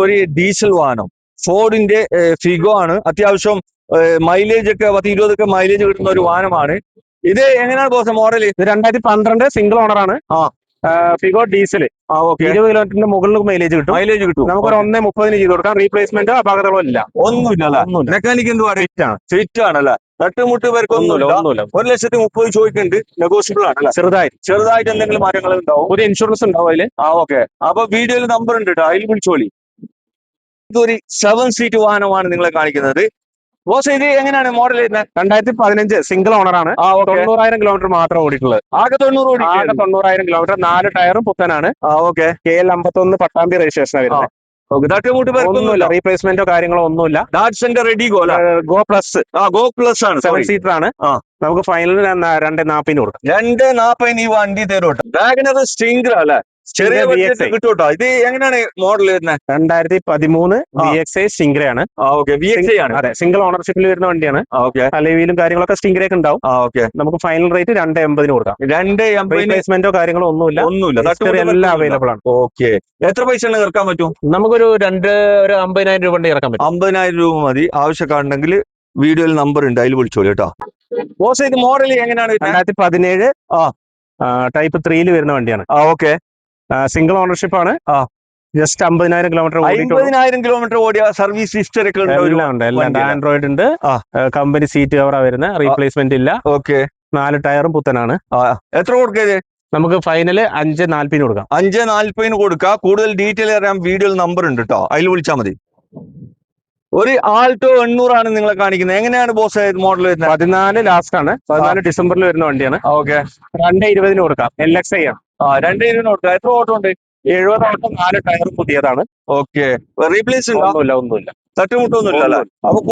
ഒരു ഡീസൽ വാഹനം. ഫോർഡിന്റെ ഫിഗോ ആണ്. അത്യാവശ്യം മൈലേജ് ഒക്കെ പത്ത് ഇരുപതൊക്കെ മൈലേജ് കിട്ടുന്ന ഒരു വാഹനമാണ്. ഇത് എങ്ങനെയാണ് ബോസ് മോഡൽ ഇത് രണ്ടായിരത്തി പന്ത്രണ്ട് സിംഗിൾ ഓണർ ആണ്. ആ. ഫിഗോ ഡീസൽ ആ ഓക്കെ. ഇരുപത് കിലോമീറ്ററിന്റെ മുകളിൽ മൈലേജ് കിട്ടും. മൈലേജ് കിട്ടും. നമുക്ക് ഒരു ഒന്നേ മുപ്പതിന് ചെയ്ത് കൊടുക്കാം. റീപ്ലേസ്മെന്റ് അപകടങ്ങളോ ഇല്ല ഒന്നുമില്ല മെക്കാനിക് എന്ത് പറയും? Fit ആണ്. ഫിറ്റ് ആണല്ലേ തട്ടുമുട്ട് പേർക്കൊന്നുമില്ല. ഒന്നുമില്ല ഒരു ലക്ഷത്തി മുപ്പത് ചോദിക്കുന്നുണ്ട്. നെഗോഷ്യബിൾ ആണല്ലേ ചെറുതായിട്ട് ചെറുതായിട്ട് എന്തെങ്കിലും മാറ്റങ്ങൾ ഉണ്ടാവും? ഒരു ഇൻഷുറൻസ് ഉണ്ടാവും അതിൽ. ആ ഓക്കെ. അപ്പൊ വീഡിയോയിൽ നമ്പർ ഉണ്ട് കേട്ടോ അതിൽ വിളിച്ചോളി. ഇതൊരു സെവൻ സീറ്റ് വാഹനമാണ് നിങ്ങളെ കാണിക്കുന്നത്. ബോസ് ഇത് എങ്ങനെയാണ് മോഡൽ വരുന്നത്? രണ്ടായിരത്തി പതിനഞ്ച് സിംഗിൾ ഓണറാണ് തൊണ്ണൂറായിരം കിലോമീറ്റർ മാത്രം ഓടിയിട്ടുള്ളത് ആകെ തൊണ്ണൂറ് ഓടി ആകെ തൊണ്ണൂറായിരം കിലോമീറ്റർ നാല് ടയറും പുത്തനാണ്. ഓക്കെ കെ എൽ അമ്പത്തൊന്ന് പട്ടാമ്പി രജിസ്ട്രേഷൻ വരുന്നത്. ഒന്നുമില്ല. റീപ്ലേസ്മെന്റോ കാര്യങ്ങളോ ഒന്നുമില്ല. ഡാറ്റ്സന്റെ റെഡി ഗോ ഗോ പ്ലസ് ആ ഗോ പ്ലസ് ആണ്. സെവൻ സീറ്റർ ആണ്. നമുക്ക് ഫൈനലിന് രണ്ട് നാപ്പിന് കൊടുക്കാം. രണ്ട് നാപ്പതിന് ഈ വണ്ടി തരും വാഗനർ സ്റ്റിംഗർ അല്ലേ? ചെറിയ കിട്ടും കേട്ടോ ഇത് എങ്ങനെയാണ് മോഡൽ വരുന്നത് രണ്ടായിരത്തി പതിമൂന്ന് വി എക്സ് ഐ സ്റ്റിംഗ്രയാണ് ആ ഓക്കെ വി എക്സ് ഐ ആണ്. അതെ സിംഗിൾ ഓണർഷിപ്പിൽ വരുന്ന വണ്ടിയാണ്. ഓക്കെ അലവിയിലും കാര്യങ്ങളൊക്കെ സ്റ്റിംഗ്രയൊക്കെ ഉണ്ടാവും. ആ ഓക്കെ നമുക്ക് ഫൈനൽ റേറ്റ് രണ്ട് എൺപതിന് കൊടുക്കാം. രണ്ട് പ്ലേസ്മെന്റോ റീപ്ലേസ്മെന്റോ കാര്യങ്ങളോ ഒന്നുമില്ല. ഒന്നുമില്ല. എല്ലാം അവൈലബിൾ ആണ്. ഓക്കെ എത്ര പൈസ ഇറക്കാൻ പറ്റും? നമുക്കൊരു രണ്ട് ഒരു അമ്പതിനായിരം രൂപ ഇറക്കാൻ പറ്റും. അമ്പതിനായിരം രൂപ മതി. ആവശ്യക്കാരുണ്ടെങ്കിൽ വീഡിയോയിൽ നമ്പർ ഉണ്ട്. അതിൽ വിളിച്ചോളൂ കേട്ടോ. ബോസ് ഇത് മോഡൽ എങ്ങനെയാണ്? രണ്ടായിരത്തി പതിനേഴ് ആ. ടൈപ്പ് ത്രീയിൽ വരുന്ന വണ്ടിയാണ്. ഓക്കെ സിംഗിൾ ഓണർഷിപ്പ് ആണ്. ജസ്റ്റ് അമ്പതിനായിരം കിലോമീറ്റർ അമ്പതിനായിരം കിലോമീറ്റർ ഓടിയ സർവീസ് ഹിസ്റ്ററി ഒക്കെ ഉണ്ട് എല്ലാം. ആൻഡ്രോയിഡ് ഉണ്ട്. കമ്പനി സീറ്റ് കവറാ വരുന്നത് റീപ്ലേസ്മെന്റ് ഇല്ല. ഓക്കെ നാല് ടയറും പുത്തനാണ്. എത്ര കൊടുക്കരുത്? നമുക്ക് ഫൈനൽ അഞ്ച് നാല്പതിന് കൊടുക്കാം. അഞ്ച് നാല്പതിന് കൊടുക്കുക കൂടുതൽ ഡീറ്റെയിൽ അറിയാൻ വീഡിയോയിൽ നമ്പർ ഉണ്ട് കേട്ടോ അതിൽ വിളിച്ചാൽ മതി. ഒരു ആൾട്ടോ എണ്ണൂറാണ് നിങ്ങളെ കാണിക്കുന്നത്. എങ്ങനെയാണ് ബോസ് മോഡൽ വരുന്നത്? പതിനാല് ലാസ്റ്റ് ആണ്. പതിനാല് ഡിസംബറിൽ വരുന്ന വണ്ടിയാണ്. ഓക്കെ. രണ്ട് ഇരുപതിന് കൊടുക്കാം. എൽ എക്സ് ഐ ആണ്. ആ രണ്ട് ഇരുപതിന് കൊടുക്കാം. എത്ര ഓട്ടോ ഉണ്ട്? എഴുപത് ഓട്ടം നാല് ടയറും പുതിയതാണ്. ഓക്കെ. റീപ്ലേസ് ഒന്നുമില്ല ഒന്നുമില്ല. തട്ടുമുട്ടൊന്നുമില്ല അല്ലേ? അപ്പൊ